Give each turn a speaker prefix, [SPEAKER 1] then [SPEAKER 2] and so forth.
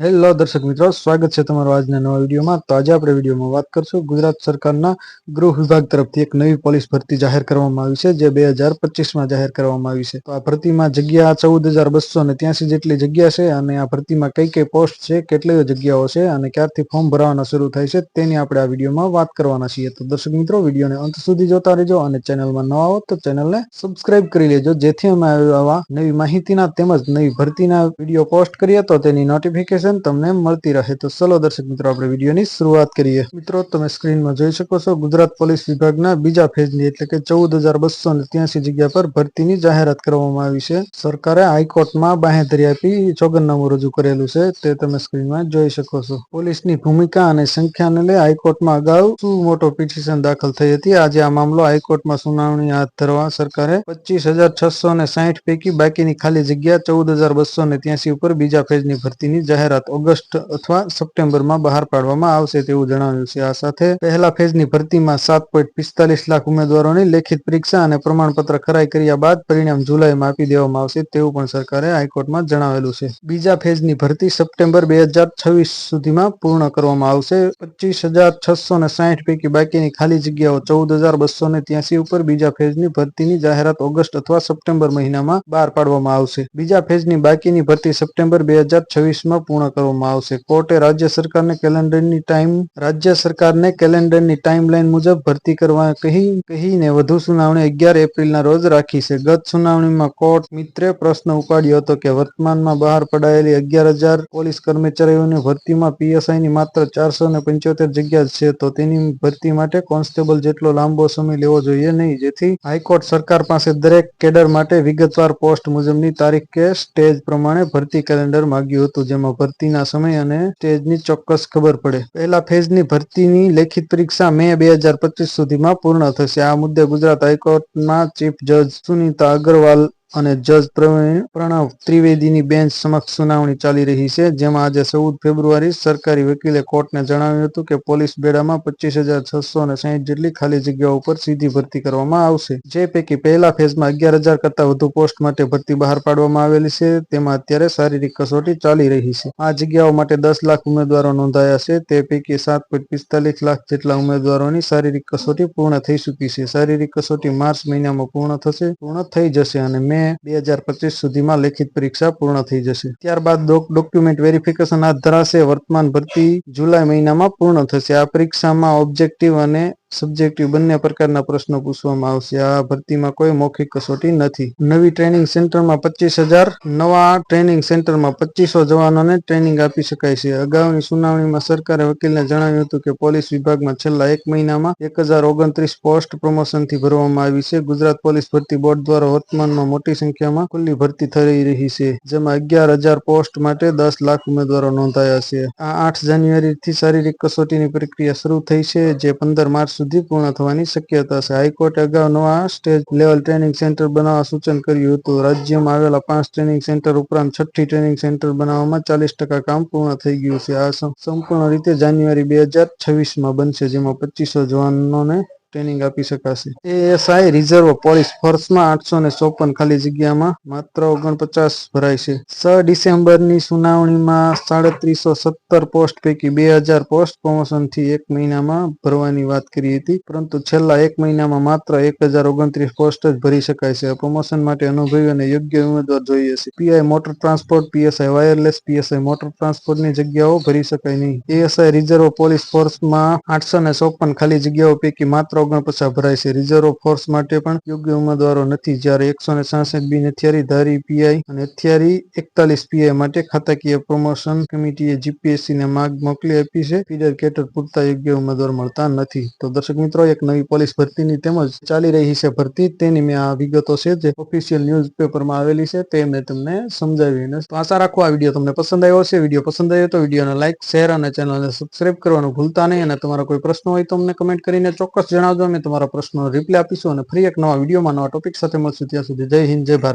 [SPEAKER 1] Hello દર્શક મિત્રો. સ્વાગત છે તમારું આજના નવા વિડીયોમાં. તો આજે આપણે વિડીયોમાં વાત કરશું ગુજરાત સરકારના ગૃહ વિભાગ તરફથી એક નવી પોલીસ ભરતી જાહેર કરવામાં આવી છે, જે બે હજાર પચીસમાં જાહેર કરવામાં આવી છે. તો આ ભરતીમાં જગ્યા ચૌદ હજાર બસો ને ત્યાંસી જેટલી જગ્યા છે અને આ ભરતીમાં કઈ કઈ પોસ્ટ છે કેટલી જગ્યાઓ છે અને ક્યારથી ફોર્મ ભરવાના શરૂ થાય છે તેની આપણે આ વિડીયોમાં વાત કરવાના છીએ. તો દર્શક મિત્રો, વિડીયોને અંત સુધી જોતા રહેજો અને ચેનલમાં નવા હો તો ચેનલને સબસ્ક્રાઇબ કરી લેજો, જેથી અમે આવા નવી માહિતીના તેમજ નવી ભરતીના વીડિયો પોસ્ટ કરીએ તો તેની નોટિફિકેશન તમને મળતી રહે. તો ચલો દર્શક મિત્રો, આપણે વિડીયોની શરૂઆત કરીએ. મિત્રો, તમે સ્ક્રીનમાં જોઈ શકો છો, ગુજરાત પોલીસ વિભાગના બીજા ફેઝની એટલે કે ચૌદ જગ્યા પર ભરતીની જાહેરાત કરવામાં આવી છે. સરકારે હાઈકોર્ટમાં બાહેધરી આપી ચોગનનામું રજૂ કરેલું છે. તે તમે સ્ક્રીનમાં જોઈ શકો છો. પોલીસની ભૂમિકા અને સંખ્યાને લઈ હાઈકોર્ટમાં અગાઉ શું મોટો પિટિશન દાખલ થઈ હતી? આજે આ મામલો હાઈકોર્ટમાં સુનાવણી હાથ ધરવા સરકારે પચીસ હજાર છસો ને સાહીઠ પૈકી બાકીની ખાલી જગ્યા ચૌદ હજાર બસો ને ત્યાસી ઉપર બીજા ફેઝની ભરતીની જાહેરાત ઓગસ્ટ અથવા સપ્ટેમ્બરમાં બહાર પાડવામાં આવશે તેવું જણાવ્યું છે. આ સાથે પહેલા ફેઝની ભરતીમાં સાત લાખ ઉમેદવારોની લેખિત પરીક્ષા અને પ્રમાણપત્ર ખરાઈ કર્યા બાદ પરિણામ જુલાઈમાં આપી દેવામાં આવશે તેવું પણ સરકારે હાઈકોર્ટમાં જણાવેલું છે. બીજા ફેઝની ભરતી સપ્ટેમ્બર બે છવ્વીસ સુધીમાં પૂર્ણ કરવામાં આવશે. પચીસ હજાર છસો ને સાહીઠ પૈકી બાકીની ખાલી જગ્યાઓ ચૌદ હજાર બસો ને ત્યાસી ઉપર બીજા ફેઝની ભરતીની જાહેરાત ઓગસ્ટ અથવા સપ્ટેમ્બર મહિનામાં બહાર પાડવામાં આવશે. બીજા ફેઝની બાકીની ભરતી સપ્ટેમ્બર બે હજાર છવ્વીસમાં પૂર્ણ કરવામાં આવશે. કોર્ટે રાજ્ય સરકારને કેલેન્ડરની ટાઈમ, રાજ્ય સરકારને કેલેન્ડરની ટાઈમલાઈન મુજબ ભરતી કરવા કહી, કહીને વધુ સુનાવણી અગિયાર એપ્રિલના રોજ રાખી છે. ગત સુનાવણીમાં કોર્ટ મિત્રે પ્રશ્ન ઉપાડ્યો હતો કે વર્તમાનમાં બહાર પડાયેલી અગિયાર હજાર પોલીસ કર્મચારીઓની ભરતીમાં પીએસઆઈની માત્ર ચારસો ને પંચોતેર જગ્યા છે, તો તેની ભરતી માટે કોન્સ્ટેબલ જેટલો લાંબો સમય લેવો જોઈએ નહીં. જેથી હાઈકોર્ટ સરકાર પાસે દરેક કેડર માટે વિગતવાર પોસ્ટ મુજબની તારીખ કે સ્ટેજ પ્રમાણે ભરતી કેલેન્ડર માંગ્યું હતું, જેમાં ભરતીના સમય અને સ્ટેજની ચોક્કસ ખબર પડે. પહેલા ફેઝની ભરતીની લેખિત પરીક્ષા મે બે હજાર પચીસ સુધીમાં પૂર્ણ થશે. આ મુદ્દે ગુજરાત હાઈકોર્ટના ચીફ જજ સુનીતા અગ્રવાલ અને જજ પ્રણવ ત્રિવેદીની બેન્ચ સમક્ષ સુનાવણી ચાલી રહી છે, જેમાં આજે ચૌદ ફેબ્રુઆરી સરકારી વકીલે કોર્ટને જણાવ્યું હતું કે પોલીસ બેડામાં પચીસ હજાર છસો અને સાહીઠ જેટલી ખાલી જગ્યાઓ ઉપર સીધી ભરતી કરવામાં આવશે. જે પૈકી પહેલા ફેઝમાં અગિયાર હજાર કરતા વધુ પોસ્ટ માટે ભરતી બહાર પાડવામાં આવેલી છે, તેમાં અત્યારે શારીરિક કસોટી ચાલી રહી છે. આ જગ્યાઓ માટે દસ લાખ ઉમેદવારો નોંધાયા છે, તે પૈકી સાત પોઈન્ટ પિસ્તાલીસ લાખ જેટલા ઉમેદવારોની શારીરિક કસોટી પૂર્ણ થઈ ચૂકી છે. શારીરિક કસોટી માર્ચ મહિનામાં પૂર્ણ થશે, પૂર્ણ થઈ જશે અને મે બે હજાર પચીસ સુધીમાં લેખિત પરીક્ષા પૂર્ણ થઈ જશે. ત્યારબાદ ડોક્યુમેન્ટ વેરિફિકેશન હાથ ધરાશે. વર્તમાન ભરતી જુલાઈ મહિનામાં પૂર્ણ થશે. આ પરીક્ષામાં ઓબ્જેક્ટિવ અને સબ્જેક્ટિવ બંને પ્રકારના પ્રશ્નો પૂછવામાં આવશે. આ ભરતીમાં કોઈ મૌખિક કસોટી નથી. નવી ટ્રેનિંગ સેન્ટરમાં પચીસ નવા ટ્રેનિંગ સેન્ટરમાં પચીસો જવાનોને ટ્રેનિંગ આપી શકાય છે. અગાઉની સુનાવણીમાં સરકારે વકીલને જણાવ્યું હતું કે પોલીસ વિભાગમાં છેલ્લા એક મહિનામાં એક હજાર ઓગણત્રીસ પોસ્ટ પ્રમોશનથી ભરવામાં આવી છે. ગુજરાત પોલીસ ભરતી બોર્ડ દ્વારા વર્તમાનમાં મોટી સંખ્યામાં ખુલ્લી ભરતી થઈ રહી છે, જેમાં અગિયાર હજાર પોસ્ટ માટે દસ લાખ ઉમેદવારો નોંધાયા છે. આ આઠ જાન્યુઆરીથી શારીરિક કસોટીની પ્રક્રિયા શરૂ થઈ છે, જે પંદર માર્ચ સુધી પૂર્ણ થવાની શક્યતા છે. હાઈકોર્ટે અગાઉ નવા સ્ટેજ લેવલ ટ્રેનિંગ સેન્ટર બનાવવા સૂચન કર્યું હતું. રાજ્યમાં આવેલા પાંચ ટ્રેનિંગ સેન્ટર ઉપરાંત છઠ્ઠી ટ્રેનિંગ સેન્ટર બનાવવામાં ચાલીસ ટકા કામ પૂર્ણ થઈ ગયું છે. આ સંપૂર્ણ રીતે જાન્યુઆરી બે હજાર છવ્વીસમાં બનશે, જેમાં પચીસો જવાનોને ટ્રેનિંગ આપી શકાશે. એએસઆઈ રિઝર્વ પોલીસ ફોર્સમાં આઠસો ને ચોપન ખાલી જગ્યામાં માત્ર ઓગણપચાસ ભરાય છે. છ ડિસેમ્બરની સુનાવણીમાં સાડત્રીસો સત્તર પોસ્ટ પૈકી બે હજાર પોસ્ટ પ્રમોશનથી એક મહિનામાં ભરવાની વાત કરી હતી, પરંતુ છેલ્લા એક મહિનામાં માત્ર એક હજાર ઓગણત્રીસ પોસ્ટ જ ભરી શકાય છે. પ્રમોશન માટે અનુભવી અને યોગ્ય ઉમેદવાર જોઈએ છે. PI motor transport PSI wireless PSI motor ટ્રાન્સપોર્ટની જગ્યાઓ ભરી શકાય નહીં. એએસઆઈ રિઝર્વ પોલીસ ફોર્સમાં આઠસો ને ચોપન ખાલી જગ્યાઓ પૈકી માત્ર ઓગણપચાસ ભરાય છે. રિઝર્વ ફોર્સ માટે પણ યોગ્ય ઉમેદવારો નથી. જ્યારે એકસો ને સાસઠ બિન હથિયારી ધારી પીઆઈ અને હથિયારી એકતાલીસ પીઆઈ માટે ખાતાકીય પ્રમોશન કમિટીએ જીપીએસસી ને માગ મોકલી આપી છે. ફીડર કેટર પૂરતા યોગ્ય ઉમેદવાર મળતા નથી. તો દર્શક મિત્રો, એક નવી પોલીસ ભરતીની તેમજ ચાલી રહી છે ભરતી. તેની મેં આ વિગતો છે જે ઓફિશિયલ ન્યૂઝ પેપરમાં આવેલી છે. તે મેં તમને સમજાવી તો આશા રાખો. આ વીડિયો તમને પસંદ આવ્યો છે વીડિયો પસંદ આવ્યો તો વિડીયોને લાઇક શેર અને ચેનલને સબસ્ક્રાઇબ કરવાનું ભૂલતા નહીં. અને તમારા કોઈ પ્રશ્ન હોય તો અમને કમેન્ટ કરીને ચોક્કસ જણાવજો અમે તમારા પ્રશ્નોનો રિપ્લાય આપીશું અને ફરી એક નવા વિડીયોમાં નવા ટોપિક સાથે મળશું. ત્યાં સુધી જય હિન્દ, જય ભારત.